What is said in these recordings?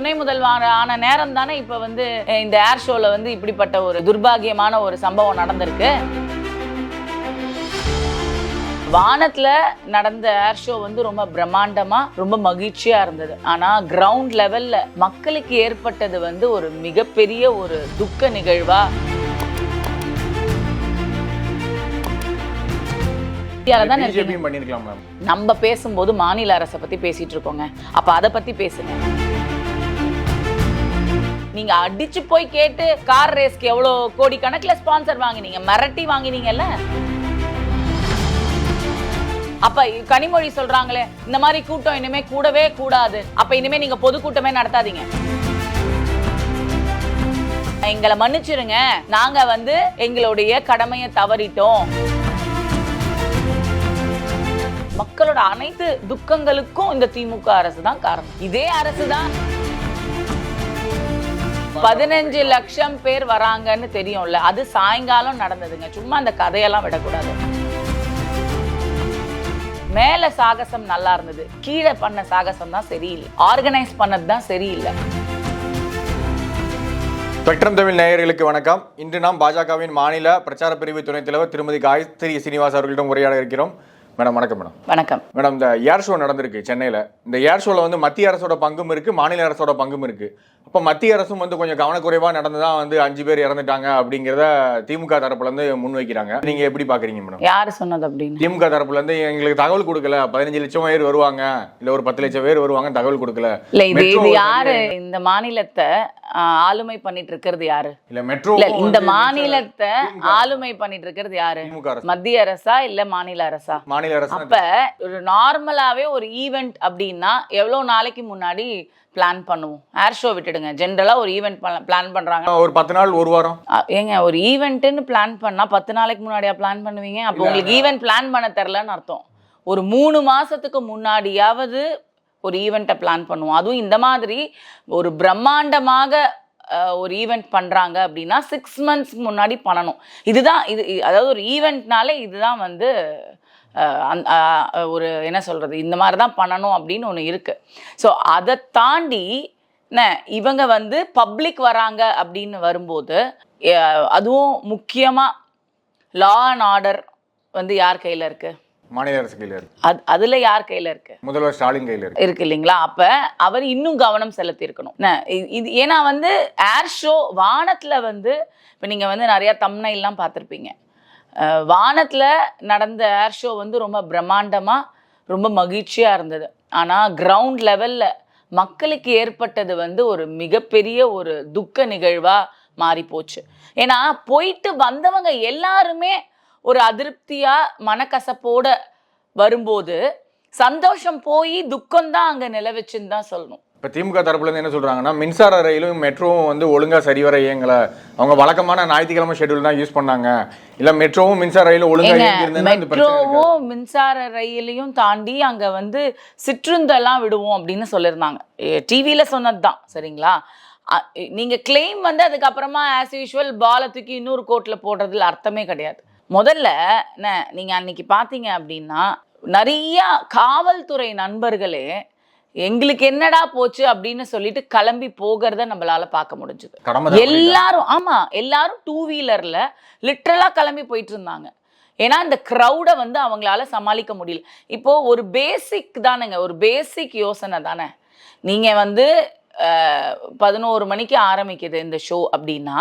துணை முதல்வர் ஆன நேரம் தானே இப்போ வந்து இந்த ஏர் ஷோல வந்து இப்படிப்பட்ட ஒரு துர்பாகியமான ஒரு சம்பவம் நடந்திருக்கு. வானத்துல நடந்த ஏர் ஷோ வந்து ரொம்ப பிரம்மாண்டமா ரொம்ப மகிழ்ச்சியா இருந்தது. ஆனா கிரவுண்ட் லெவல்ல மக்களுக்கு ஏற்பட்டது வந்து ஒரு மிகப்பெரிய ஒரு துக்க நிகழ்வா? தான் நினைக்கிறேன். பிஜேபியும் பண்ணிருக்கலாம் மேம். நம்ம பேசும்போது மாநில அரசை பத்தி பேசிட்டு இருக்கோங்க. அப்ப அதை பத்தி பேசுங்க. நீங்க அடிச்சு போய் கேட்டு கார் ரேஸ்க்கு எவ்வளவு கோடி கணக்குல ஸ்பான்சர் வாங்கினீங்க? மிரட்டி வாங்கினீங்கல்ல? அப்ப கனிமொழி சொல்றாங்களே இந்த மாதிரி கூட்டம் இனிமே கூடவே கூடாது. அப்ப இனிமே நீங்க பொதுக்கூட்டமே நடத்தாதீங்க. எங்களை மன்னிச்சிருங்க நாங்க வந்து எங்களுடைய கடமையை தவறிட்டோம். மக்களோட அனைத்து துக்கங்களுக்கும் இந்த திமுக அரசு தான் காரணம். இதே அரசு தான். பதினஞ்சு லட்சம் பேர் வராங்கன்னு தெரியும்ல அது சாயங்காலம் நடந்ததுங்க. சும்மா அந்த கதையெல்லாம் விடக்கூடாது. மேல சாகசம் நல்லா இருந்தது. கீழே பண்ண சாகசம் தான் சரியில்லை. ஆர்கனைஸ் பண்ணது தான் சரியில்லை. ஸ்பெக்ட்ரம் தமிழ் நேயர்களுக்கு வணக்கம். இன்று நாம் பாஜகவின் மாநில பிரச்சார பிரிவு துணைத் தலைவர் திருமதி காயத்ரி சீனிவாஸ் அவர்களிடம் உரையாட இருக்கிறோம். மேடம் வணக்கம் மேடம். வணக்கம். மேடம் இந்த ஏர் ஷோ நடந்திருக்கு சென்னையில். இந்த ஏர் ஷோவில் வந்து மத்திய அரசோட பங்கும் இருக்கு மாநில அரசோட பங்கும் இருக்கு. அப்போ மத்திய அரசும் வந்து கொஞ்சம் கவனக்குறைவாக நடந்து தான் வந்து அஞ்சு பேர் இறந்துட்டாங்க அப்படிங்கிறத திமுக தரப்புல இருந்து முன்வைக்கிறாங்க. நீங்க எப்படி பாக்குறீங்க மேடம்? யாரு சொன்னது அப்படின்னு? திமுக தரப்புல இருந்து எங்களுக்கு தகவல் கொடுக்கல. பதினஞ்சு லட்சம் பேர் வருவாங்க. இல்ல ஒரு பத்து லட்சம் பேர் வருவாங்க தகவல் கொடுக்கல. இல்ல இது இது யாரு? இந்த மாநிலத்தை ஆளுமை பண்ணிட்டு இருக்கிறது யாரு? இல்ல மெட்ரோ இந்த மாநிலத்தை ஆளுமை பண்ணிட்டு இருக்கிறது யாரு? மத்திய அரசா இல்ல மாநில அரசா? மாநில அரசு. அப்ப ஒரு நார்மலாவே ஒரு ஈவெண்ட் அப்படின்னா எவ்வளவு நாளைக்கு முன்னாடி பிளான் பண்ணுவோம். ஏர் ஷோ விட்டுடுங்க. ஜென்ரலா ஒரு ஈவெண்ட் பிளான் பண்றாங்க. ஒரு பத்து நாள் ஒரு வாரம்? ஏங்க ஒரு ஈவெண்ட்னு பிளான் பண்ணா பத்து நாளைக்கு முன்னாடியா பிளான் பண்ணுவீங்க? அப்போ உங்களுக்கு ஈவெண்ட் பிளான் பண்ண தெரிலன்னு அர்த்தம். ஒரு மூணு மாசத்துக்கு முன்னாடியாவது ஒரு ஈவெண்ட்டை பிளான் பண்ணுவோம். அதுவும் இந்த மாதிரி ஒரு பிரம்மாண்டமாக ஒரு ஈவெண்ட் பண்றாங்க அப்படின்னா சிக்ஸ் மந்த்ஸ்க்கு முன்னாடி பண்ணணும். இதுதான் இது அதாவது ஒரு ஈவெண்ட்னாலே இதுதான் வந்து ஒரு என்ன சொல்றது இந்த மாதிரி தான் பண்ணணும் அப்படின்னு ஒன்று இருக்கு. ஸோ அதை தாண்டி என்ன இவங்க வந்து பப்ளிக் வராங்க அப்படின்னு வரும்போது அதுவும் முக்கியமாக லா அண்ட் ஆர்டர் வந்து யார் கையில் இருக்கு? மாநில அரசு கையில இருக்கு. அது அதில் யார் கையில் இருக்கு? முதல்வர் ஸ்டாலின் கையில இருக்கு. இருக்கு இல்லைங்களா? அப்ப அவர் இன்னும் கவனம் செலுத்தியிருக்கணும். என்ன, இ- இது ஏன்னா வந்து ஏர் ஷோ வானத்துல வந்து இப்போ நீங்க வந்து நிறைய தம்னைலாம் பார்த்துருப்பீங்க. வானத்தில் நடந்த ஏர் ஷோ வந்து ரொம்ப பிரம்மாண்டமாக ரொம்ப மகிழ்ச்சியாக இருந்தது. ஆனால் கிரவுண்ட் லெவலில் மக்களுக்கு ஏற்பட்டது வந்து ஒரு மிகப்பெரிய ஒரு துக்க நிகழ்வாக மாறி போச்சு. ஏன்னா போயிட்டு வந்தவங்க எல்லாருமே ஒரு அதிருப்தியாக மனக்கசப்போடு வரும்போது சந்தோஷம் போய் துக்கம் தான் அங்க தான் சொல்லணும். இப்ப திமுக தரப்புல இருந்து என்ன சொல்றாங்கன்னா மின்சார ரயிலும் மெட்ரோவும் வந்து ஒழுங்கா சரிவர இயங்கல. அவங்க வழக்கமான ஞாயிற்றுக்கிழமை ஷெட்யூல் தான் யூஸ் பண்ணாங்க. இல்ல மெட்ரோவும் மின்சார ரயிலும் ஒழுங்கா ஏங்க இயங்கி இருந்ததுன்னா இந்த பிரச்சனை இருக்காது. மெட்ரோவும் மின்சார ரயிலையும் தாண்டி அங்க வந்து சிற்றுந்தெல்லாம் விடுவோம் அப்படின்னு சொல்லியிருந்தாங்க. டிவியில சொன்னதுதான் சரிங்களா? அ- நீங்க கிளைம் வந்து அதுக்கப்புறமா ஆஸ் யூஷுவல் பாலை தூக்கி இன்னொரு கோர்ட்ல போடுறதுல அர்த்தமே கிடையாது. முதல்ல என்ன நீங்க அன்னைக்கு பாத்தீங்க அப்படின்னா நிறைய காவல்துறை நண்பர்களே எங்களுக்கு என்னடா போச்சு அப்படின்னு சொல்லிட்டு கிளம்பி போகிறத நம்மளால பார்க்க முடிஞ்சது. எல்லாரும் ஆமா எல்லாரும் டூ வீலர்ல லிட்ரலா கிளம்பி போயிட்டு இருந்தாங்க. ஏன்னா இந்த க்ரௌடை வந்து அவங்களால சமாளிக்க முடியல. இப்போ ஒரு பேசிக் தானேங்க ஒரு பேசிக் யோசனை தானே. நீங்க வந்து பதினோரு மணிக்கு ஆரம்பிக்குது இந்த ஷோ அப்படின்னா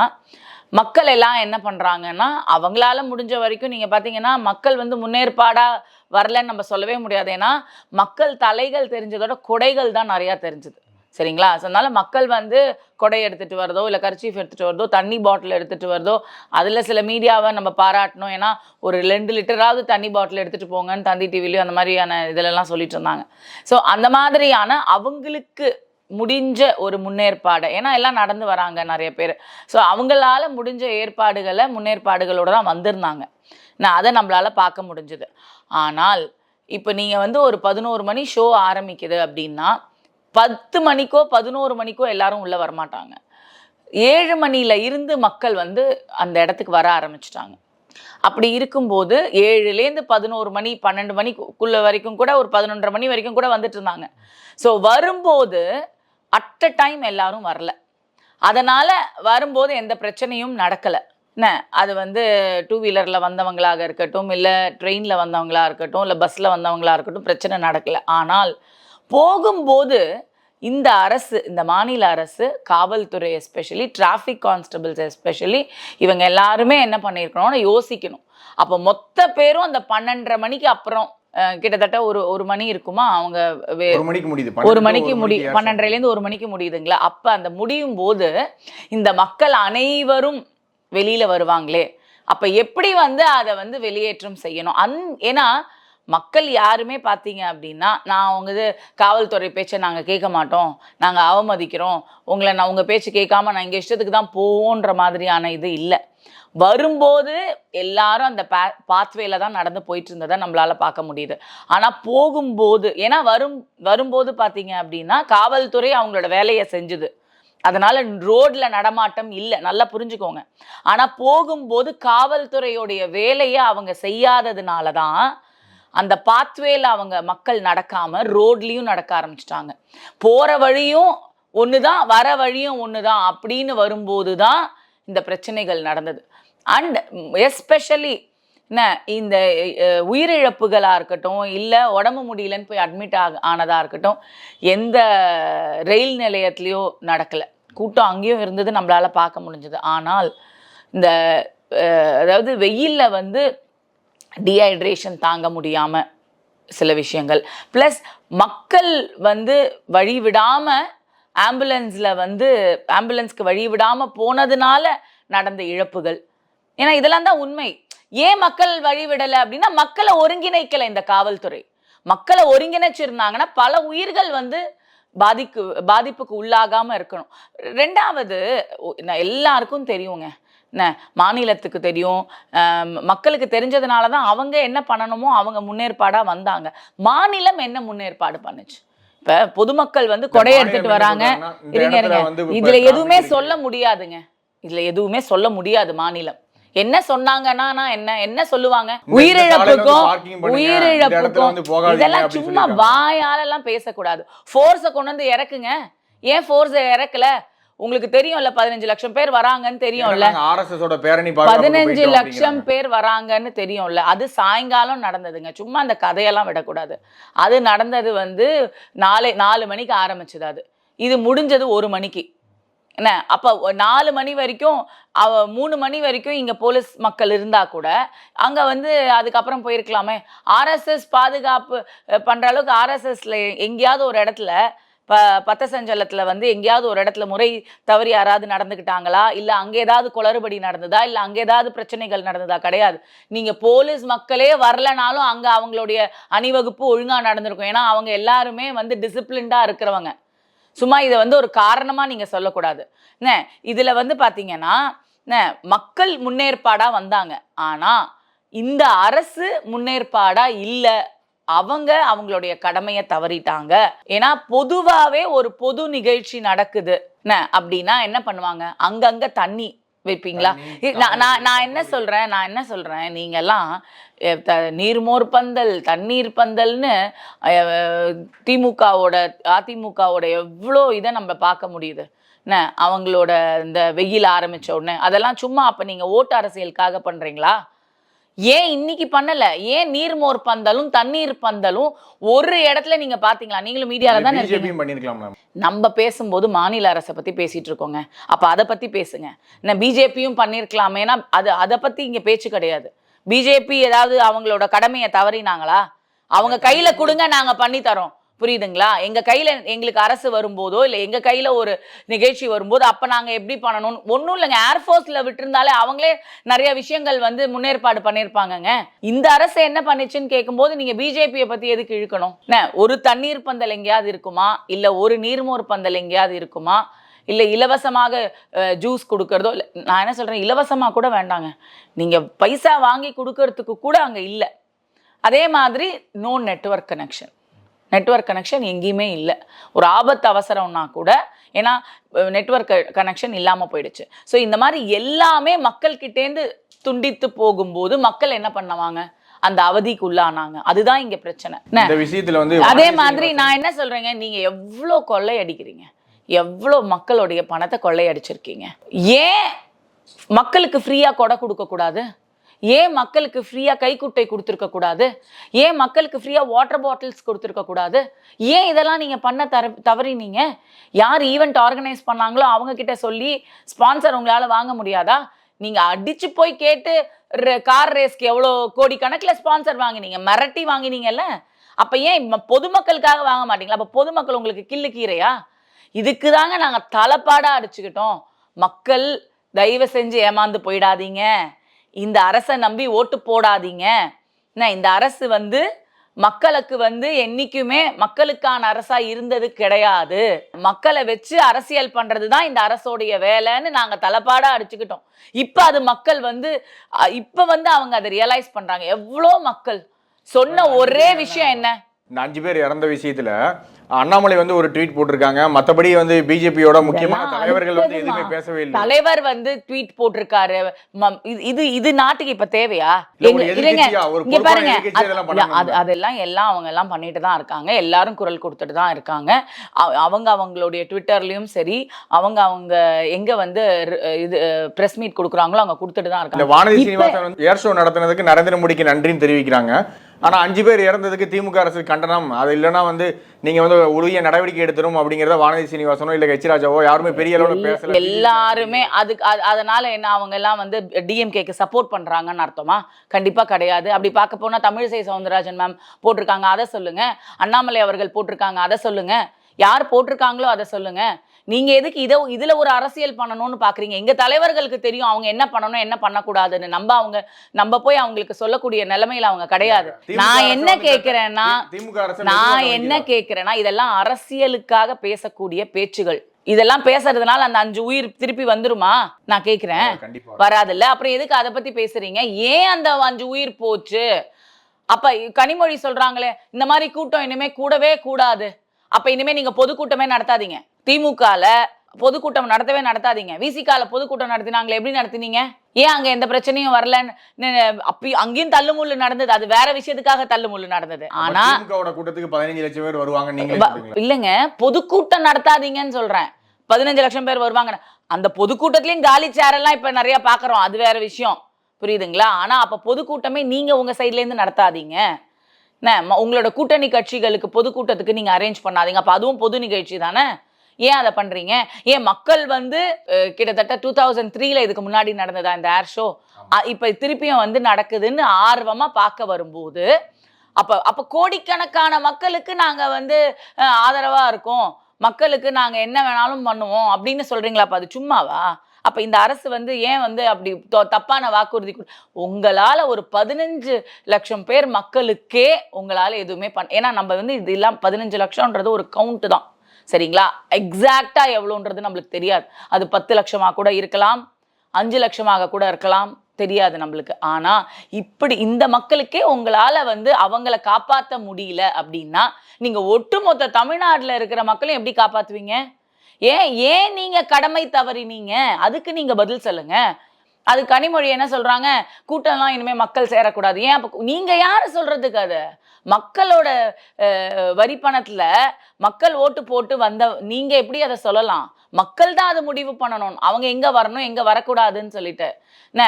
மக்கள் எல்லாம் என்ன பண்ணுறாங்கன்னா அவங்களால முடிஞ்ச வரைக்கும் நீங்கள் பார்த்தீங்கன்னா மக்கள் வந்து முன்னேற்பாடாக வரலன்னு நம்ம சொல்லவே முடியாது. ஏன்னா மக்கள் தலைகள் தெரிஞ்சதோட கொடைகள் தான் நிறையா தெரிஞ்சுது. சரிங்களா? ஸோ அதனால மக்கள் வந்து கொடை எடுத்துட்டு வரதோ இல்லை கர்ச்சீஃப் எடுத்துகிட்டு வரதோ தண்ணி பாட்டில் எடுத்துகிட்டு வரதோ அதில் சில மீடியாவை நம்ம பாராட்டணும். ஏன்னா ஒரு ரெண்டு லிட்டராவது தண்ணி பாட்டில் எடுத்துகிட்டு போங்கன்னு தந்தி டிவிலையும் அந்த மாதிரியான இதிலெல்லாம் சொல்லிட்டு இருந்தாங்க. ஸோ அந்த மாதிரியான அவங்களுக்கு முடிஞ்ச ஒரு முன்னேற்பாடு. ஏன்னா எல்லாம் நடந்து வராங்க நிறைய பேர். ஸோ அவங்களால முடிஞ்ச ஏற்பாடுகளை முன்னேற்பாடுகளோடு தான் வந்திருந்தாங்க. நான் அதை நம்மளால் பார்க்க முடிஞ்சுது. ஆனால் இப்போ நீங்கள் வந்து ஒரு பதினோரு மணி ஷோ ஆரம்பிக்குது அப்படின்னா பத்து மணிக்கோ பதினோரு மணிக்கோ எல்லாரும் உள்ளே வரமாட்டாங்க. ஏழு மணியில் இருந்து மக்கள் வந்து அந்த இடத்துக்கு வர ஆரம்பிச்சிட்டாங்க. அப்படி இருக்கும்போது ஏழுலேருந்து பதினோரு மணி பன்னெண்டு மணிக்குள்ள வரைக்கும் கூட ஒரு பதினொன்றரை மணி வரைக்கும் கூட வந்துட்டு இருந்தாங்க. ஸோ வரும்போது அட் அ டைம் எல்லாரும் வரல. அதனால் வரும்போது எந்த பிரச்சனையும் நடக்கல. என்ன? அது வந்து டூ வீலரில் வந்தவங்களாக இருக்கட்டும் இல்லை ட்ரெயினில் வந்தவங்களாக இருக்கட்டும் இல்லை பஸ்ஸில் வந்தவங்களாக இருக்கட்டும் பிரச்சனை நடக்கல. ஆனால் போகும்போது இந்த அரசு இந்த மாநில அரசு காவல்துறை எஸ்பெஷலி டிராஃபிக் கான்ஸ்டபிள்ஸ் எஸ்பெஷலி இவங்க எல்லாருமே என்ன பண்ணியிருக்கணும்னு யோசிக்கணும். அப்போ மொத்த பேரும் அந்த பன்னெண்டரை மணிக்கு அப்புறம் கிட்டத்தட்ட ஒரு ஒரு மணி இருக்குமா? அவங்க ஒரு மணிக்கு முடியுது. ஒரு மணிக்கு முடி. பன்னெண்டரைலேருந்து ஒரு மணிக்கு முடியுதுங்களா? அப்ப அந்த முடியும் போது இந்த மக்கள் அனைவரும் வெளியில வருவாங்களே. அப்ப எப்படி வந்து அதை வந்து வெளியேற்றம் செய்யணும்? அந் ஏன்னா மக்கள் யாருமே பார்த்தீங்க அப்படின்னா நான் அவங்க இது காவல்துறை பேச்சை நாங்கள் கேட்க மாட்டோம். நாங்கள் அவமதிக்கிறோம். உங்களை நான் உங்கள் பேச்சு கேட்காம நான் இங்கே இஷ்டத்துக்கு தான் போவோன்ற மாதிரியான இது இல்லை. வரும்போது எல்லாரும் அந்த பே பாத்வேல தான் நடந்து போயிட்டு இருந்ததை நம்மளால பார்க்க முடியுது. ஆனால் போகும்போது ஏன்னா வரும் வரும்போது பார்த்தீங்க அப்படின்னா காவல்துறை அவங்களோட வேலையை செஞ்சுது. அதனால ரோட்ல நடமாட்டம் இல்லை. நல்லா புரிஞ்சுக்கோங்க. ஆனா போகும்போது காவல்துறையுடைய வேலையை அவங்க செய்யாததுனால தான் அந்த பாத்வேல அவங்க மக்கள் நடக்காம ரோட்லயும் நடக்க ஆரம்பிச்சிட்டாங்க. போற வழியும் ஒண்ணுதான் வர வழியும் ஒண்ணுதான் அப்படின்னு வரும்போது தான் இந்த பிரச்சனைகள் நடந்தது. அண்ட் எஸ்பெஷலி என்ன இந்த உயிரிழப்புகளாக இருக்கட்டும் இல்லை உடம்பு முடியலன்னு போய் அட்மிட் ஆக ஆனதாக இருக்கட்டும் எந்த ரயில் நிலையத்துலேயோ நடக்கலை. கூட்டம் அங்கேயும் இருந்தது நம்மளால் பார்க்க முடிஞ்சது. ஆனால் இந்த அதாவது வெயிலில் வந்து டீஹைட்ரேஷன் தாங்க முடியாமல் சில விஷயங்கள். ப்ளஸ் மக்கள் வந்து வழி விடாமல் ஆம்புலன்ஸில் வந்து ஆம்புலன்ஸ்க்கு வழி விடாமல் போனதுனால நடந்த இழப்புகள். ஏன்னா இதெல்லாம் தான் உண்மை. ஏன் மக்கள் வழி விடலை அப்படின்னா மக்களை ஒருங்கிணைக்கல இந்த காவல்துறை. மக்களை ஒருங்கிணைச்சிருந்தாங்கன்னா பல உயிர்கள் வந்து பாதிக்கு பாதிப்புக்கு உள்ளாகாமல் இருக்கணும். ரெண்டாவது நான் எல்லாருக்கும் தெரியுங்க. என்ன மாநிலத்துக்கு தெரியும். மக்களுக்கு தெரிஞ்சதுனால தான் அவங்க என்ன பண்ணணுமோ அவங்க முன்னேற்பாடா வந்தாங்க. மாநிலம் என்ன முன்னேற்பாடு பண்ணுச்சு? இப்ப பொதுமக்கள் வந்து கொடை எடுத்துட்டு வராங்க. இருங்க இருங்க. இதுல எதுவுமே. சொல்ல முடியாதுங்க. இதுல எதுவுமே சொல்ல முடியாது மாநிலம். என்ன சொன்னாங்கன்னா என்ன என்ன சொல்லுவாங்க? உயிரிழப்புக்கும் உயிரிழப்புக்கும். இதெல்லாம் சும்மா. வாயால எல்லாம் பேசக்கூடாது. ஃபோர்ஸை கொண்டு வந்து இறக்குங்க. ஏன் ஃபோர்ஸை இறக்கல? உங்களுக்கு தெரியும்ல பதினஞ்சு லட்சம் பேர் வராங்கன்னு தெரியும்ல. பேரணி பதினஞ்சு லட்சம். பேர் வராங்கன்னு தெரியும்ல. அது சாயங்காலம் நடந்ததுங்க. சும்மா அந்த கதையெல்லாம் விடக்கூடாது. அது நடந்தது வந்து நாலு நாலு மணிக்கு ஆரம்பிச்சது அது. இது முடிஞ்சது ஒரு மணிக்கு. என்ன? அப்போ நாலு மணி வரைக்கும் அவ மூணு மணி வரைக்கும் இங்க போலீஸ் மக்கள் இருந்தா கூட அங்க வந்து அதுக்கப்புறம் போயிருக்கலாமே. ஆர்எஸ்எஸ் பாதுகாப்பு பண்ற அளவுக்கு ஆர்எஸ்எஸ்ல எங்கேயாவது ஒரு இடத்துல ப பத்த சஞ்சலத்தில் வந்து எங்கேயாவது ஒரு இடத்துல முறை தவறி யாராவது நடந்துக்கிட்டாங்களா இல்லை அங்கே ஏதாவது குளறுபடி நடந்ததா? இல்லை அங்கே ஏதாவது பிரச்சனைகள் நடந்ததா? கிடையாது. நீங்கள் போலீஸ் மக்களே வரலனாலும் அங்கே அவங்களுடைய அணிவகுப்பு ஒழுங்காக நடந்திருக்கும். ஏன்னா அவங்க எல்லாருமே வந்து டிசிப்ளின்டாக இருக்கிறவங்க. சும்மா இதை வந்து ஒரு காரணமாக நீங்கள் சொல்லக்கூடாது. என்ன இதில் வந்து பார்த்தீங்கன்னா என்ன மக்கள் முன்னேற்பாடாக வந்தாங்க. ஆனால் இந்த அரசு முன்னேற்பாடாக இல்லை. அவங்க அவங்களுடைய கடமையை தவறிட்டாங்க. ஏன்னா பொதுவாவே ஒரு பொது நிகழ்ச்சி நடக்குது. அப்படின்னா என்ன பண்ணுவாங்க? அங்கங்க தண்ணி வைப்பீங்களா? நான் நான் என்ன சொல்றேன்? நான் என்ன சொல்றேன்? நீங்க எல்லாம் அஹ், த- நீர்மோர் பந்தல் தண்ணீர் பந்தல்னு திமுகவோட அதிமுகவோட எவ்வளோ இதை நம்ம பார்க்க முடியுது. என்ன அவங்களோட இந்த வெயில் ஆரம்பிச்ச உடனே. அதெல்லாம் சும்மா அப்ப நீங்க ஓட்டு அரசியலுக்காக பண்றீங்களா? ஏன் இன்னைக்கு பண்ணல? ஏன் நீர்மோர் பந்தலும் தண்ணீர் பந்தலும் ஒரு இடத்துல நீங்க பாத்தீங்களா? நீங்களும் மீடியால தானே நம்ம பேசும்போது மாநில அரசை பத்தி பேசிட்டு இருக்கோங்க. அப்ப அதை பத்தி பேசுங்க. என்ன பிஜேபியும் பண்ணியிருக்கலாமேனா அது அதை பத்தி இங்க பேச்சு கிடையாது. பிஜேபி ஏதாவது அவங்களோட கடமையை தவறினாங்களா? அவங்க கையில கொடுங்க நாங்க பண்ணி தரோம். புரியுதுங்களா? எங்க கையில எங்களுக்கு அரசு வரும்போதோ இல்ல எங்க கையில ஒரு நிகழ்ச்சி வரும்போது அப்ப நாங்க எப்படி பண்ணணும் ஒன்றும் இல்லைங்க. ஏர்ஃபோர்ஸ்ல விட்டுருந்தாலே அவங்களே நிறைய விஷயங்கள் வந்து முன்னேற்பாடு பண்ணியிருப்பாங்கங்க. இந்த அரசு என்ன பண்ணுச்சுன்னு கேட்கும்போது நீங்க பிஜேபியை பத்தி எதுக்கு இழுக்கணும்? ஒரு தண்ணீர் பந்தல் எங்கேயாவது இருக்குமா? இல்ல ஒரு நீர்மோர் பந்தல் எங்கேயாவது இருக்குமா? இல்லை இலவசமாக ஜூஸ் கொடுக்கறதோ இல்லை நான் என்ன சொல்கிறேன் இலவசமாக கூட வேண்டாங்க. நீங்கள் பைசா வாங்கி கொடுக்கறதுக்கு கூட அங்கே இல்லை. அதே மாதிரி no network connection network connection எங்கேயுமே இல்லை. ஒரு ஆபத்து அவசரம்னா கூட ஏன்னா நெட்வொர்க் கனெக்ஷன் இல்லாமல் போயிடுச்சு. ஸோ இந்த மாதிரி எல்லாமே மக்கள்கிட்டேருந்து துண்டித்து போகும்போது மக்கள் என்ன பண்ணுவாங்க? அந்த அவதிக்கு உள்ளானாங்க அதுதான் இங்க பிரச்சனை. விஷயத்துல வந்து அதே மாதிரி நான் என்ன சொல்றேங்க? நீங்க எவ்வளோ கொள்ளை அடிக்கிறீங்க எவ்வளோ மக்களுடைய பணத்தை கொள்ளையடிச்சிருக்கீங்க? ஏன் மக்களுக்கு ஃப்ரீயாக கொடை கொடுக்கக்கூடாது? ஏன் மக்களுக்கு ஃப்ரீயாக கைக்குட்டை கொடுத்துருக்க கூடாது? ஏன் மக்களுக்கு ஃப்ரீயாக வாட்டர் பாட்டில்ஸ் கொடுத்துருக்க கூடாது? ஏன் இதெல்லாம் நீங்கள் பண்ண தர தவறினீங்க? யார் ஈவெண்ட் ஆர்கனைஸ் பண்ணாங்களோ அவங்க கிட்ட சொல்லி ஸ்பான்சர் உங்களால் வாங்க முடியாதா? நீங்கள் அடிச்சு போய் கேட்டு கார் ரேஸ்க்கு எவ்வளோ கோடி கணக்கில் ஸ்பான்சர் வாங்கினீங்க? மிரட்டி வாங்கினீங்கல்ல? அப்போ ஏன் பொதுமக்களுக்காக வாங்க மாட்டீங்களா? அப்போ பொதுமக்கள் உங்களுக்கு கில்லு கீரையா? இதுக்கு தாங்க நாங்கள் தலைப்பாடாக அடிச்சுக்கிட்டோம். மக்கள் தயவு செஞ்சு ஏமாந்து போயிடாதீங்க. இந்த அரசை நம்பி ஓட்டு போடாதீங்க. என்ன இந்த அரசு வந்து மக்களுக்கு வந்து என்னைக்குமே மக்களுக்கான அரசா இருந்தது கிடையாது. மக்களை வச்சு அரசியல் பண்றது தான் இந்த அரசோடைய வேலைன்னு நாங்க தலைப்பாடா அடிச்சுக்கிட்டோம். இப்ப அது மக்கள் வந்து இப்ப வந்து அவங்க அதை ரியலைஸ் பண்றாங்க. எவ்வளோ மக்கள்? சொன்ன ஒரே விஷயம் என்ன? இந்த அஞ்சு பேர் இறந்த விஷயத்துல அண்ணாமலை வந்து ஒரு ட்வீட் போட்டிருக்காங்க. மத்தபடி வந்து பிஜேபியோட முக்கியமான தலைவர்கள் வந்து. எதுவுமே பேசவே இல்லை. தலைவர் வந்து ட்வீட் போட்டிருக்காரு. இது- இது இது நாட்டுக்கு இப்ப தேவையா? இல்லைங்க. இங்க பாருங்க. அதெல்லாம் எல்லாம் அவங்க எல்லாம் பண்ணிட்டு தான் இருக்காங்க. எல்லாரும் குரல் கொடுத்துட்டு தான் இருக்காங்க. அவ- அவங்க அவங்களுடைய ட்விட்டர்லயும் சரி அவங்க அவங்க எங்க வந்து இது பிரஸ் மீட் கொடுக்குறாங்களோ அவங்க கொடுத்துட்டு தான் இருக்காங்க. வானதி சீனிவாசன் ஏர் ஷோ நடத்தினதுக்கு நரேந்திர மோடிக்கு நன்றின்னு தெரிவிக்கிறாங்க. ஆனா அஞ்சு பேர் இறந்ததுக்கு திமுக அரசு கண்டனம். அது இல்லைன்னா வந்து நீங்க வந்து உரிய நடவடிக்கை எடுத்துரும் அப்படிங்கறத வானதி சீனிவாசனோ இல்ல ஹெச் ராஜாவோ யாருமே பெரிய அளவுல பேசல. எல்லாருமே அதுக்கு அது- அதனால என்ன அவங்க எல்லாம் வந்து டிஎம்கேக்கு சப்போர்ட் பண்றாங்கன்னு அர்த்தமா? கண்டிப்பா கிடையாது. அப்படி பார்க்க போனா தமிழிசை சவுந்தரராஜன் மேம் போட்டிருக்காங்க. அதை சொல்லுங்க. அண்ணாமலை அவர்கள் போட்டிருக்காங்க. அதை சொல்லுங்க. யார் போட்டிருக்காங்களோ அதை சொல்லுங்க. நீங்க எதுக்கு இதை இதுல ஒரு அரசியல் பண்ணணும்னு பாக்குறீங்க? எங்க தலைவர்களுக்கு தெரியும் அவங்க என்ன பண்ணணும் என்ன பண்ணக்கூடாதுன்னு. நம்ம அவங்க நம்ம போய் அவங்களுக்கு சொல்லக்கூடிய நிலைமையில அவங்க கிடையாது. நான் என்ன அரசு நான் என்ன? கேக்குறேன்னா இதெல்லாம் அரசியலுக்காக பேசக்கூடிய பேச்சுகள். இதெல்லாம் பேசுறதுனால அந்த அஞ்சு உயிர் திருப்பி வந்துருமா? நான் கேக்குறேன். கண்டிப்பா. வராதுல்ல? அப்புறம் எதுக்கு அதை பத்தி பேசுறீங்க? ஏன் அந்த அஞ்சு உயிர் போச்சு? அப்ப கனிமொழி சொல்றாங்களே இந்த மாதிரி கூட்டம் இனிமே கூடவே கூடாது. அப்ப இனிமே நீங்க பொதுக்கூட்டமே நடத்தாதீங்க. திமுகல பொதுக்கூட்டம் நடத்தவே நடத்தாதீங்க. விசிகால பொதுக்கூட்டம் நடத்தினாங்களே எப்படி நடத்தினீங்க? ஏன் அங்க எந்த பிரச்சனையும் வரலன்னு அப்பி அங்கேயும் தள்ளுமுள்ளு நடந்தது. அது வேற விஷயத்துக்காக தள்ளுமுள்ளு நடந்தது. ஆனா கூட்டத்துக்கு பதினஞ்சு லட்சம் பேர் வருவாங்க சொல்றீங்களா? இல்லைங்க. பொதுக்கூட்டம் நடத்தாதீங்கன்னு சொல்றேன். பதினஞ்சு லட்சம் பேர் வருவாங்க அந்த பொதுக்கூட்டத்திலயும் காலி சேர் எல்லாம் இப்ப நிறைய பாக்குறோம். அது வேற விஷயம். புரியுதுங்களா? ஆனா அப்ப பொதுக்கூட்டமே நீங்க உங்க சைட்ல இருந்து நடத்தாதீங்க. உங்களோட கூட்டணி கட்சிகளுக்கு பொதுக்கூட்டத்துக்கு நீங்க அரேஞ்ச் பண்ணாதீங்க. அப்ப அதுவும் பொது நிகழ்ச்சி தானே? ஏன் அதை பண்றீங்க? ஏன் மக்கள் வந்து கிட்டத்தட்ட டூ தௌசண்ட் த்ரீல இதுக்கு முன்னாடி நடந்ததா இந்த ஏர் ஷோ இப்ப திருப்பியும் வந்து நடக்குதுன்னு ஆர்வமா பார்க்க வரும்போது அப்ப அப்ப கோடிக்கணக்கான மக்களுக்கு நாங்க வந்து அஹ், ஆதரவா இருக்கோம். மக்களுக்கு நாங்க என்ன வேணாலும் பண்ணுவோம் அப்படின்னு சொல்றீங்களா? அப்ப அது சும்மாவா? அப்ப இந்த அரசு வந்து ஏன் வந்து அப்படி தப்பான வாக்குறுதி உங்களால ஒரு பதினஞ்சு லட்சம் பேர் மக்களுக்கே உங்களால எதுவுமே பண்ண ஏன்னா நம்ம வந்து இது எல்லாம் பதினஞ்சு லட்சம்ன்றது ஒரு கவுண்ட் தான். சரிங்களா? எக்ஸாக்டாக எவ்வளோன்றது நம்மளுக்கு தெரியாது. அது பத்து லட்சமாக கூட இருக்கலாம் அஞ்சு லட்சமாக கூட இருக்கலாம் தெரியாது நம்மளுக்கு. ஆனால் இப்படி இந்த மக்களுக்கே உங்களால் வந்து அவங்கள காப்பாற்ற முடியல அப்படின்னா நீங்கள் ஒட்டுமொத்த தமிழ்நாட்டில் இருக்கிற மக்களையும் எப்படி காப்பாற்றுவீங்க ஏன் ஏன் நீங்கள் கடமை தவறினீங்க? அதுக்கு நீங்கள் பதில் சொல்லுங்கள் அது கனிமொழி என்ன சொல்றாங்க? கூட்டம்லாம் இனிமே மக்கள் சேரக்கூடாது. ஏன் அப்போ நீங்க யாரு சொல்றதுக்கு அது? மக்களோட வரி பணத்துல மக்கள் ஓட்டு போட்டு வந்த நீங்க எப்படி அதை சொல்லலாம்? மக்கள் தான் அதை முடிவு பண்ணணும். அவங்க எங்க வரணும் எங்க வரக்கூடாதுன்னு சொல்லிட்டு. என்ன?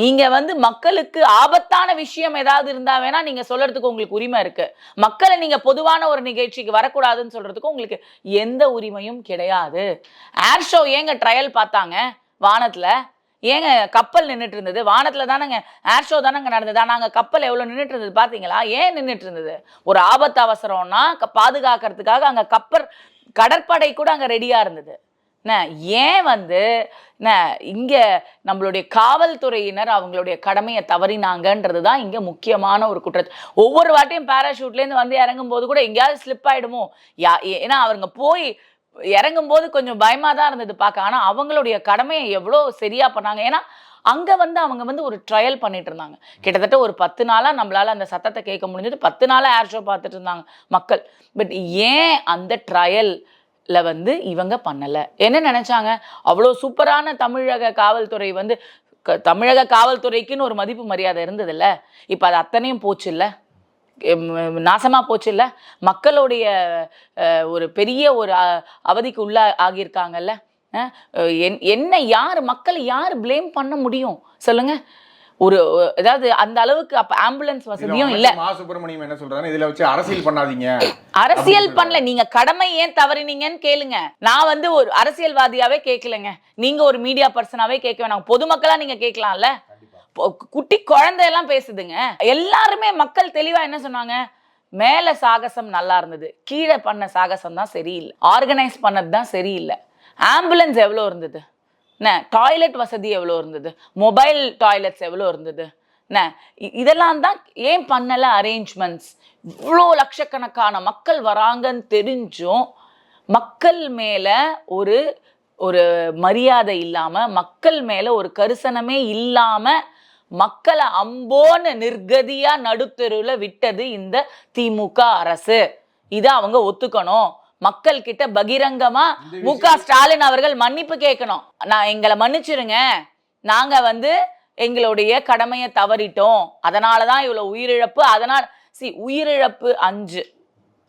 நீங்க வந்து மக்களுக்கு ஆபத்தான விஷயம் ஏதாவது இருந்தா வேணா நீங்க சொல்றதுக்கு உங்களுக்கு உரிமை இருக்கு. மக்களை நீங்க பொதுவான ஒரு நிகழ்ச்சிக்கு வரக்கூடாதுன்னு சொல்றதுக்கு உங்களுக்கு எந்த உரிமையும் கிடையாது. ஏர் ஷோ ஏங்க ட்ரையல் பார்த்தாங்க? வானத்துல? ஏங்க கப்பல் நின்றுட்டு இருந்தது வானத்தில் தானேங்க ஏர் ஷோ தானங்க நடந்தது. ஆனா அங்க கப்பல் எவ்வளோ நின்றுட்டு இருந்தது பார்த்தீங்களா ஏன் நின்றுட்டு இருந்தது ஒரு ஆபத்து அவசரம்னா க- பாதுகாக்கிறதுக்காக அங்கே கப்பல் கடற்படை கூட அங்கே ரெடியாக இருந்தது. என்ன ஏன் வந்து என்ன நம்மளுடைய காவல்துறையினர் அவங்களுடைய கடமையை தவறினாங்கன்றது தான் இங்கே முக்கியமான ஒரு குற்றச்சாட்டு ஒவ்வொரு வாட்டியும் பேராஷூட்லேருந்து வந்து இறங்கும் போது கூட எங்கேயாவது ஸ்லிப் ஆயிடுமோ? யா ஏன்னா அவங்க போய் இறங்கும் போது கொஞ்சம் பயமா தான் இருந்தது பார்க்க. ஆனா அவங்களுடைய கடமையை எவ்வளோ சரியா பண்ணாங்க. ஏன்னா அங்க வந்து அவங்க வந்து ஒரு ட்ரையல் பண்ணிட்டு இருந்தாங்க. கிட்டத்தட்ட ஒரு பத்து நாளா நம்மளால அந்த சத்தத்தை கேட்க முடிஞ்சது. பத்து நாளா ஏர் ஷோ பார்த்துட்டு இருந்தாங்க மக்கள். பட் ஏன் அந்த ட்ரையல்ல வந்து இவங்க பண்ணல? என்ன நினைச்சாங்க? அவ்வளோ சூப்பரான தமிழக காவல்துறை வந்து க- தமிழக காவல்துறைக்குன்னு ஒரு மதிப்பு மரியாதை இருந்ததில்ல. இப்போ அது அத்தனையும் போச்சு இல்லை எம், நாசமா போச்சு இல்ல மக்களுடைய ஒரு பெரிய ஒரு அவதிக்கு உள்ள ஆகியிருக்காங்கல்ல? என்ன யார் மக்களை யார் ப்ளேம் பண்ண முடியும்? சொல்லுங்க. ஒரு அதாவது அந்த அளவுக்கு அப்ப ஆம்புலன்ஸ் வசதியும் இல்ல. மா சுப்பிரமணியம் என்ன சொல்றாரு இதுல வச்சு அரசியல் பண்ணாதீங்க. அரசியல் பண்ணல. நீங்க கடமை ஏன் தவறினீங்கன்னு கேளுங்க. நான் வந்து ஒரு அரசியல்வாதியாவே கேட்கலங்க நீங்க ஒரு மீடியா பர்சனாவே கேட்க வேணாம். பொதுமக்களா நீங்க கேட்கலாம்ல குட்டி குழந்தையெல்லாம் பேசுதுங்க. எல்லாருமே மக்கள் தெளிவா என்ன சொன்னாங்க? மேல சாகசம் நல்லா இருந்தது. கீழே பண்ண சாகசம் தான் சரியில்லை. ஆர்கனைஸ் பண்ணது தான் சரியில்லை. ஆம்புலன்ஸ் எவ்வளோ இருந்தது? என்ன? டாய்லெட் வசதி எவ்வளோ இருந்தது? மொபைல் டாய்லெட்ஸ் எவ்வளோ இருந்தது? என்ன? இதெல்லாம் தான் ஏன் பண்ணலை அரேஞ்ச்மெண்ட்ஸ் இவ்வளோ லட்சக்கணக்கான மக்கள் வராங்கன்னு தெரிஞ்சும் மக்கள் மேலே ஒரு ஒரு மரியாதை இல்லாமல் மக்கள் மேலே ஒரு கரிசனமே இல்லாமல் மக்களை அம்போன்னு நிர்கதியா நடுத்தெருவுல விட்டது இந்த திமுக அரசு. இதை அவங்க ஒத்துக்கணும். மக்கள் கிட்ட பகிரங்கமா மு க ஸ்டாலின் அவர்கள் மன்னிப்பு கேட்கணும். நான் எங்களை மன்னிச்சிருங்க. நாங்க வந்து எங்களுடைய கடமையை தவறிட்டோம். அதனால தான் இவ்வளோ உயிரிழப்பு. அதனால் சி உயிரிழப்பு அஞ்சு.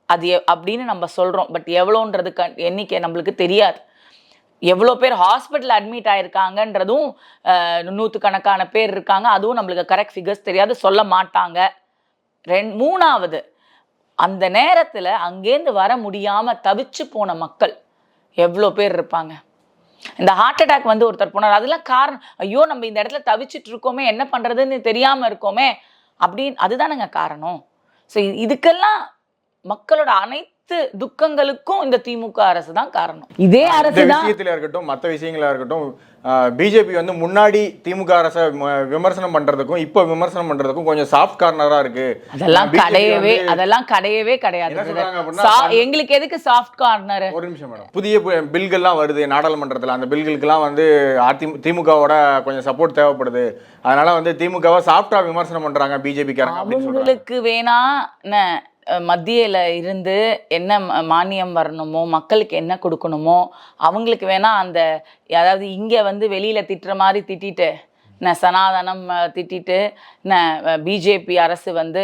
அது அப்படின்னு நம்ம சொல்றோம். பட் எவ்வளோன்றது க எண்ணிக்கை நம்மளுக்கு தெரியாது. எவ்வளோ பேர் ஹாஸ்பிட்டல் அட்மிட் ஆயிருக்காங்கன்றதும் நூற்றுக்கணக்கான பேர் இருக்காங்க. அதுவும் நம்மளுக்கு கரெக்ட் ஃபிகர்ஸ் தெரியாது சொல்ல மாட்டாங்க. ரெண் மூணாவது அந்த நேரத்தில் அங்கேருந்து வர முடியாமல் தவிச்சு போன மக்கள் எவ்வளோ பேர் இருப்பாங்க? இந்த ஹார்ட் அட்டாக் வந்து ஒருத்தர் போனார். அதெல்லாம் காரணம் ஐயோ நம்ம இந்த இடத்துல தவிச்சிட்டு இருக்கோமே என்ன பண்ணுறதுன்னு தெரியாமல் இருக்கோமே அப்படின்னு அதுதானுங்க காரணம். ஸோ இதுக்கெல்லாம் மக்களோட அனைத்து துக்கங்களுக்கும் இந்த திமுக அரசு தான் காரணம். இதே அரசு தான் விஷயத்துல இருக்கட்டும் மற்ற விஷயங்களா இருக்கட்டும் பிஜேபி வந்து முன்னாடி திமுக அரசை விமர்சனம் பண்றதுக்கும் இப்ப விமர்சனம் பண்றதுக்கும் கொஞ்சம் சாஃப்ட் கார்னரா இருக்கு. அதெல்லாம் கிடையவே அதெல்லாம் கிடையவே கிடையாது எங்களுக்கு எதுக்கு சாஃப்ட் கார்னர் ஒரு நிமிஷம் மேடம் புதிய பு- பில்கள்லாம் வருது நாடாளுமன்றத்தில். அந்த பில்களுக்கெல்லாம் வந்து அதிமுக திமுகவோட கொஞ்சம் சப்போர்ட் தேவைப்படுது. அதனால வந்து திமுகவை சாஃப்டா விமர்சனம் பண்றாங்க அப்படின்னு சொல்றாங்க. அவங்களுக்கு வேணா என்ன மத்தியில் இருந்து என்ன மானியம் வரணுமோ மக்களுக்கு என்ன கொடுக்கணுமோ அவங்களுக்கு வேணால் அந்த அதாவது இங்கே வந்து வெளியில் திட்டுற மாதிரி திட்டிட்டு நான் சனாதனம் திட்டிட்டு பிஜேபி அரசு வந்து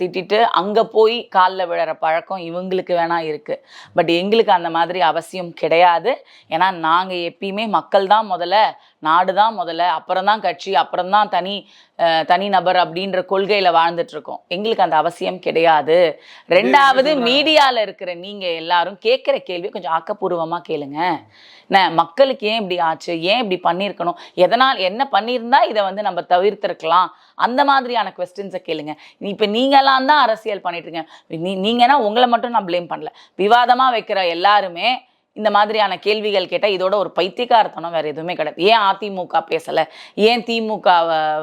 திட்டிட்டு அங்க போய் காலில் விழற பழக்கம் இவங்களுக்கு வேணா இருக்கு. பட் எங்களுக்கு அந்த மாதிரி அவசியம் கிடையாது. ஏன்னா நாங்க எப்பயுமே மக்கள் தான் முதல்ல நாடு தான் முதல்ல அப்புறம் தான் கட்சி அப்புறம் தான் தனி தனி நபர் அப்படின்ற கொள்கையில வாழ்ந்துட்டு இருக்கோம் எங்களுக்கு அந்த அவசியம் கிடையாது. ரெண்டாவது மீடியால இருக்கிற நீங்க எல்லாரும் கேட்குற கேள்வி கொஞ்சம் ஆக்கப்பூர்வமா கேளுங்க. என்ன மக்களுக்கு ஏன் இப்படி ஆச்சு? ஏன் இப்படி பண்ணியிருக்கணும்? எதனால் என்ன பண்ணியிருந்தா இதை வந்து நம்ம தவிர்த்திருக்கலாம்? அந்த மாதிரியான கொஸ்டின்ஸை கேளுங்க. இப்போ நீங்களாம் தான் அரசியல் பண்ணிட்டு இருக்கீங்க நீ நீங்கன்னா உங்களை மட்டும் நான் ப்ளேம் பண்ணல. விவாதமா வைக்கிற எல்லாருமே இந்த மாதிரியான கேள்விகள் கேட்டால் இதோட ஒரு பைத்தியக்காரத்தனம் வேறு எதுவுமே கிடையாது. ஏன் அதிமுக பேசலை? ஏன் திமுக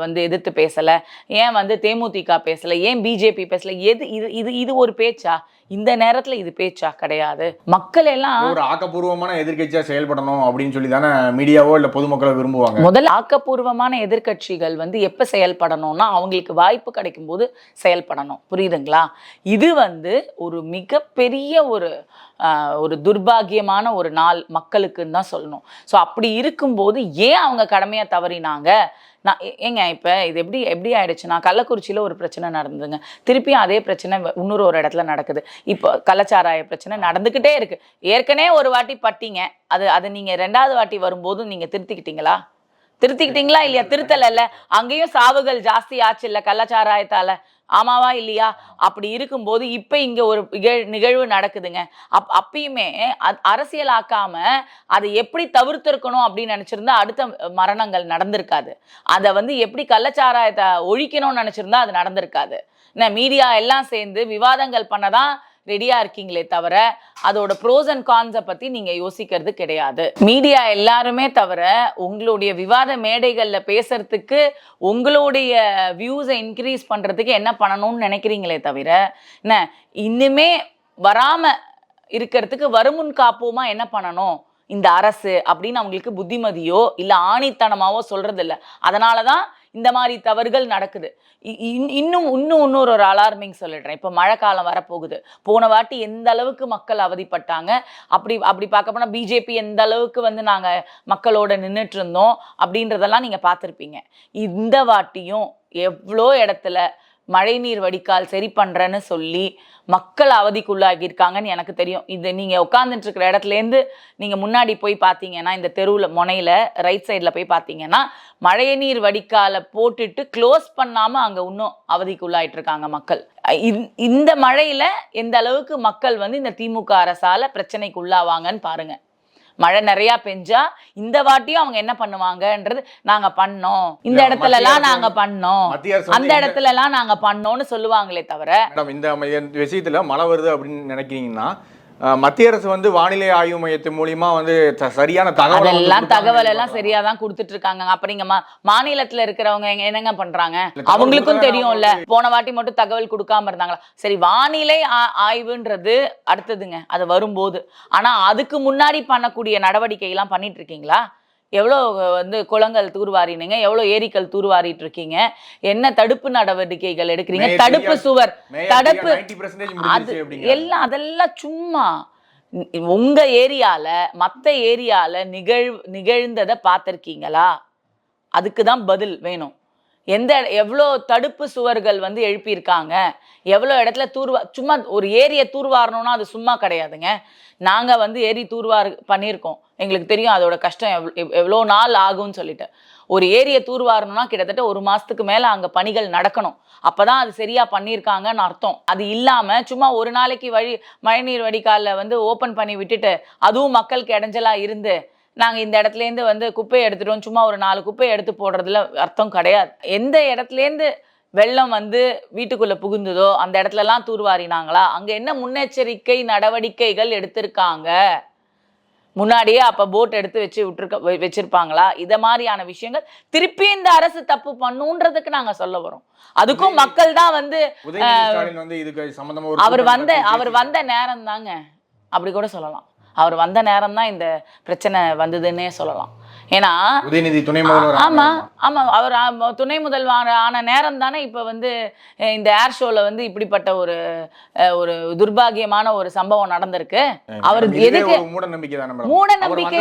வந்து எதிர்த்து பேசலை? ஏன் வந்து தேமுதிக பேசலை? ஏன் பிஜேபி பேசலை? எது இது இது இது ஒரு பேச்சா? இந்த நேரத்துல இது பேச்சா கிடையாது. மக்கள் எல்லாம் ஒரு ஆக்கப்பூர்வமான எதிர்க்கட்சியா செயல்படணும் அப்படின்னு சொல்லி தானே மீடியாவோ இல்ல பொதுமக்களோ விரும்புவாங்க? முதல்ல ஆக்கப்பூர்வமான எதிர்க்கட்சிகள் வந்து எப்ப செயல்படணும்னா அவங்களுக்கு வாய்ப்பு கிடைக்கும் போது செயல்படணும். புரியுதுங்களா? இது வந்து ஒரு மிகப்பெரிய ஒரு ஒரு துர்பாகியமான ஒரு நாள் மக்களுக்குன்னு தான் சொல்லணும். ஸோ அப்படி இருக்கும்போது ஏன் அவங்க கடமையை தவறினாங்க? நான் ஏங்க இப்போ இது எப்படி எப்படி ஆயிடுச்சுன்னா கள்ளக்குறிச்சியில் ஒரு பிரச்சனை நடந்ததுங்க. திருப்பியும் அதே பிரச்சனை இன்னொரு ஒரு இடத்துல நடக்குது. இப்போ கள்ளச்சாராய பிரச்சனை நடந்துக்கிட்டே இருக்கு. ஏற்கனவே ஒரு வாட்டி பட்டிங்க. அது அது நீங்கள் ரெண்டாவது வாட்டி வரும்போது நீங்கள் திருத்திக்கிட்டீங்களா? திருத்திக்கிட்டீங்களா இல்லையா? திருத்தல அங்கேயும் சாவுகள் ஜாஸ்தி ஆச்சு இல்ல கள்ளச்சாராயத்தால. ஆமாவா இல்லையா? அப்படி இருக்கும்போது இப்போ இங்கே ஒரு நிகழ்- நிகழ்வு நடக்குதுங்க. அப் அப்பயுமே அ- அரசியலாக்காம அதை எப்படி தவிர்த்திருக்கணும் அப்படின்னு நினச்சிருந்தா அடுத்த மரணங்கள் நடந்திருக்காது. அதை வந்து எப்படி கள்ளச்சாராயத்தை ஒழிக்கணும்னு நினச்சிருந்தா அது நடந்திருக்காது. என்ன மீடியா எல்லாம் சேர்ந்து விவாதங்கள் பண்ணதான் ரெடியா இருக்கீங்களே தவிர அதோட ப்ரோஸ் அண்ட் கான்ஸை பத்தி நீங்க யோசிக்கிறது கிடையாது. மீடியா எல்லாருமே தவிர உங்களுடைய விவாத மேடைகள்ல பேசுறதுக்கு உங்களுடைய வியூஸை இன்க்ரீஸ் பண்றதுக்கு என்ன பண்ணணும்னு நினைக்கிறீங்களே தவிர என்ன இன்னுமே வராம இருக்கிறதுக்கு வருமுன் காப்போமா என்ன பண்ணணும்? இந்த அரசு அப்படின்னு அவங்களுக்கு புத்திமதியோ இல்லை ஆணித்தனமாவோ சொல்றது இல்ல அதனாலதான் இந்த மாதிரி தவறுகள் நடக்குது. இ- இன்- இன்னும் இன்னும் இன்னொரு ஒரு அலார்மிங் சொல்லிடுறேன். இப்போ மழை காலம் வரப்போகுது. போன வாட்டி எந்த அளவுக்கு மக்கள் அவதிப்பட்டாங்க? அப்படி அப்படி பார்க்க போனால் பிஜேபி எந்த அளவுக்கு வந்து நாங்கள் மக்களோட நின்றுட்டு இருந்தோம்? அப்படின்றதெல்லாம் நீங்கள் பார்த்துருப்பீங்க. இந்த வாட்டியும் எவ்வளோ இடத்துல மழைநீர் வடிகால் சரி பண்றேன்னு சொல்லி மக்கள் அவதிக்குள்ளாகியிருக்காங்கன்னு எனக்கு தெரியும். இது நீங்க உட்கார்ந்துட்டு இருக்கிற இடத்துல இருந்து நீங்க முன்னாடி போய் பார்த்தீங்கன்னா இந்த தெருவுல முனையில ரைட் சைடில் போய் பார்த்தீங்கன்னா மழைநீர் வடிகாலை போட்டுட்டு க்ளோஸ் பண்ணாம அங்க இன்னும் அவதிக்குள்ளாயிட்டு இருக்காங்க மக்கள். இந்த- இந்த மழையில எந்த அளவுக்கு மக்கள் வந்து இந்த திமுக அரசால பிரச்சனைக்கு உள்ளாவாங்கன்னு பாருங்க. மழை நிறைய பெஞ்சா இந்த வாட்டியும் அவங்க என்ன பண்ணுவாங்கன்றது நாங்க பண்ணோம். இந்த இடத்துல எல்லாம் நாங்க பண்ணோம். அந்த இடத்துல எல்லாம் நாங்க பண்ணோம்னு சொல்லுவாங்களே தவிர இந்த விஷயத்துல மழை வருது அப்படின்னு நினைக்கிறீங்கன்னா மத்திய அரசு வந்து வானிலை ஆய்வு மையத்து மூலியமா வந்து சரியான தகவல் அதெல்லாம் தகவல் எல்லாம் சரியா தான் கொடுத்துட்டு இருக்காங்க அப்ப நீங்க மா- மாநிலத்துல இருக்கிறவங்க என்னங்க பண்றாங்க? இல்ல, அவங்களுக்கும் கொடுக்கறாங்க, தெரியும்ல. போன வாட்டி மட்டும் தகவல் கொடுக்காம இருந்தாங்களா? சரி வானிலை ஆய்வுன்றது அடுத்ததுங்க. அது வரும்போது. ஆனா அதுக்கு முன்னாடி பண்ணக்கூடிய நடவடிக்கை எல்லாம் பண்ணிட்டு இருக்கீங்களா எவ்வளோ வந்து குளங்கள் தூர்வாரினீங்க? எவ்வளோ ஏரிகள் தூர்வாரிட்டு இருக்கீங்க என்ன தடுப்பு நடவடிக்கைகள் எடுக்கிறீங்க? தடுப்பு சுவர் தடுப்பு அது எல்லாம் அதெல்லாம் சும்மா உங்க ஏரியால மத்த ஏரியால நிகழ் நிகழ்ந்ததை பார்த்திருக்கீங்களா? அதுக்கு தான் பதில் வேணும். எந்த எவ்வளோ தடுப்பு சுவர்கள் வந்து எழுப்பியிருக்காங்க எவ்வளோ இடத்துல தூர்வா சும்மா ஒரு ஏரியை தூர்வாரணும்னா அது சும்மா கிடையாதுங்க. நாங்கள் வந்து ஏரி தூர்வார் பண்ணியிருக்கோம். எங்களுக்கு தெரியும் அதோட கஷ்டம் எவ் எவ்வளோ நாள் ஆகும்னு சொல்லிட்டு. ஒரு ஏரியை தூர்வாரணும்னா கிட்டத்தட்ட ஒரு மாதத்துக்கு மேலே அங்கே பணிகள் நடக்கணும். அப்போ தான் அது சரியாக பண்ணியிருக்காங்கன்னு அர்த்தம். அது இல்லாமல் சும்மா ஒரு நாளைக்கு வழி மழைநீர் வடிகாலில் வந்து ஓப்பன் பண்ணி விட்டுட்டு அதுவும் மக்களுக்கு இடைஞ்சலாக இருந்து நாங்க இந்த இடத்துல இருந்து வந்து குப்பையை எடுத்துட்டோம் சும்மா ஒரு நாலு குப்பையை எடுத்து போடுறதுல அர்த்தம் கிடையாது. எந்த இடத்துல இருந்து வெள்ளம் வந்து வீட்டுக்குள்ள புகுந்ததோ அந்த இடத்துல எல்லாம் தூர்வாரினாங்களா அங்க என்ன முன்னெச்சரிக்கை நடவடிக்கைகள் எடுத்திருக்காங்க? முன்னாடியே அப்ப போட் எடுத்து வச்சு விட்டுருக்க வச்சிருப்பாங்களா? இத மாதிரியான விஷயங்கள் திருப்பி இந்த அரசு தப்பு பண்ணுன்றதுக்கு நாங்க சொல்ல வரோம். அதுக்கும் மக்கள் தான் வந்து அவர் வந்த அவர் வந்த நேரம் தாங்க அப்படி கூட சொல்லலாம். அவர் வந்த நேரம் தான் இந்த பிரச்சனை வந்ததுன்னே சொல்லலாம். ஏன்னா உதயநிதி துணை முதல்வர் ஆமா ஆனாரு. ஆமா அவர் துணை முதல்வர் ஆன நேரம் தானே இப்ப வந்து இந்த ஏர் ஷோல வந்து இப்படிப்பட்ட ஒரு ஒரு துர்பாகியமான ஒரு சம்பவம் நடந்திருக்கு. அவர் இதுவே எதுக்கு மூட நம்பிக்கை மூட